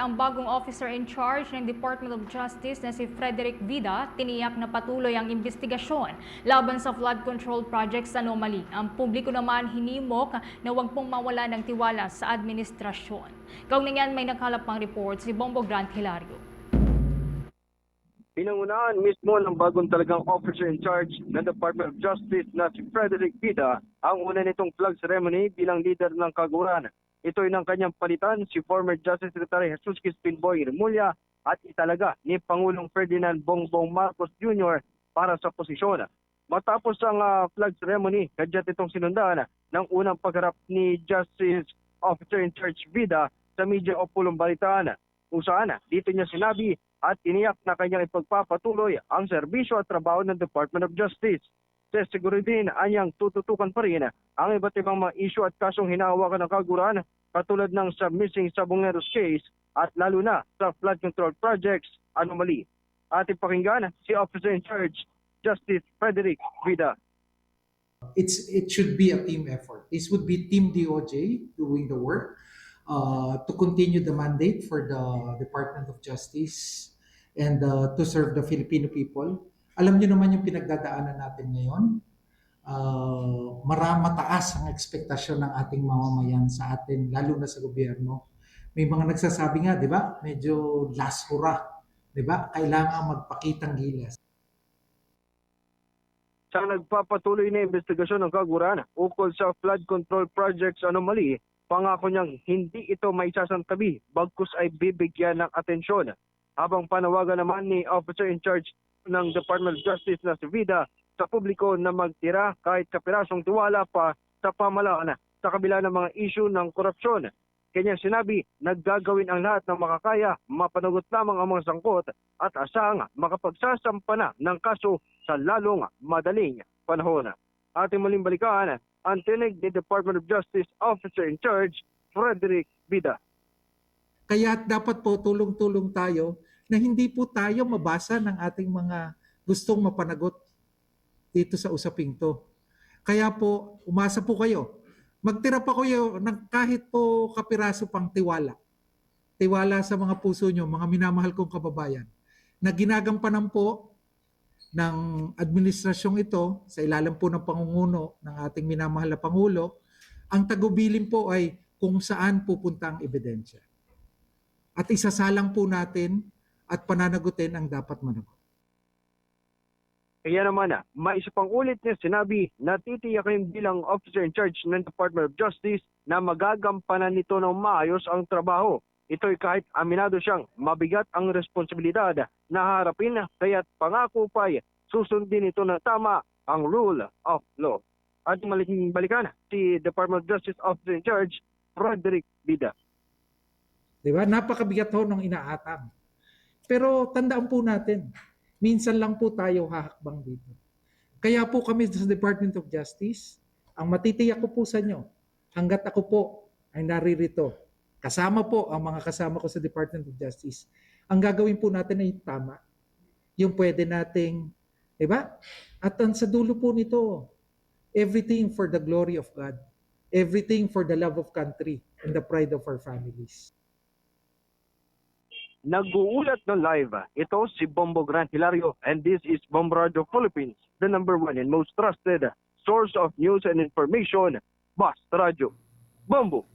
Ang bagong officer in charge ng Department of Justice na si Frederick Vida tiniyak na patuloy ang investigasyon laban sa flood control project sa anomaly. Ang publiko naman hinimok na huwag pong mawala ng tiwala sa administrasyon. Kaunang may nakalap pang report si Bombo Grant Hilario. Pinangunahan mismo ng bagong talagang officer in charge ng Department of Justice na si Frederick Pita ang una nitong flag ceremony bilang leader ng kaguran. Ito ay ng kanyang palitan si former Justice Secretary Jesus Crispin Boy Remulla at italaga ni Pangulong Ferdinand Bongbong Marcos Jr. para sa posisyon. Matapos ang ah, flag ceremony, kadyat itong sinundan ng unang pagharap ni Justice Officer in Charge Vida sa media o pulong balitaan kung saan dito niya sinabi at tiniyak na kanyang ipagpapatuloy ang serbisyo at trabaho ng Department of Justice. Sa siguro din anyang tututukan pa rin ang iba't ibang mga issue at kasong hinahawakan ng kaguran katulad ng sa missing Sabongeros case at lalo na sa flood control projects anomaly. Ating pakinggan si Officer in Charge Justice Frederick Vida. it's it should be a team effort. This would be Team DOJ doing the work uh, to continue the mandate for the Department of Justice and uh, to serve the Filipino people. Alam niyo naman yung pinagdadaanan natin ngayon. Uh, mara mataas ang ekspektasyon ng ating mamamayan sa atin, lalo na sa gobyerno. May mga nagsasabi nga, di ba? Medyo last hurrah. Di ba? Kailangan magpakitang gilas. sa nagpapatuloy na investigasyon ng kaguran ukol sa flood control projects anomaly, pangako niyang hindi ito may sasantabi bagkus ay bibigyan ng atensyon. Habang panawagan naman ni Officer in Charge ng Department of Justice na si Vida sa publiko na magtira kahit kapirasong tiwala pa sa pamalaan sa kabila ng mga issue ng korupsyon. Kanyang sinabi, naggagawin ang lahat ng makakaya, mapanagot lamang ang mga sangkot at asang makapagsasampa na ng kaso sa lalong madaling panahon. Ating muling balikan ang tinig ni Department of Justice Officer in Charge, Frederick Vida. Kaya dapat po tulong-tulong tayo na hindi po tayo mabasa ng ating mga gustong mapanagot dito sa usaping to. Kaya po, umasa po kayo. Magtira pa kayo ng kahit po kapiraso pang tiwala. Tiwala sa mga puso nyo, mga minamahal kong kababayan, na ginagampanan po ng administrasyong ito sa ilalim po ng pangunguno ng ating minamahal na Pangulo, ang tagubilin po ay kung saan pupunta ang ebidensya. At isasalang po natin at pananagutin ang dapat managot. Kaya naman, ah, mais pang ulit niya sinabi na titiyakin bilang officer in charge ng Department of Justice na magagampanan nito ng maayos ang trabaho. Ito'y kahit aminado siyang mabigat ang responsibilidad na harapin kaya't pangako pa'y susundin ito na tama ang rule of law. At maliking balikan si Department of Justice Officer in Charge, Roderick Bida. Di ba? Napakabigat ho ng inaatang. Pero tandaan po natin, minsan lang po tayo hahakbang dito. Kaya po kami sa Department of Justice, ang matitiyak ko po sa inyo, hanggat ako po ay naririto, kasama po ang mga kasama ko sa Department of Justice, ang gagawin po natin ay tama. Yung pwede nating, di ba? At ang sa dulo po nito, everything for the glory of God. Everything for the love of country and the pride of our families. Nag-uulat ng live. Ito si Bombo Grant Hilario and this is Bombo Radio Philippines, the number one and most trusted source of news and information. Basta Radio. Bombo.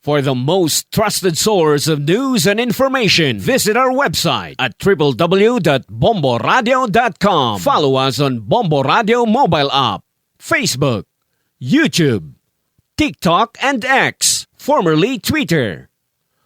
For the most trusted source of news and information, visit our website at www.bomboradio.com. Follow us on Bombo Radio mobile app, Facebook, YouTube, TikTok, and X, formerly Twitter.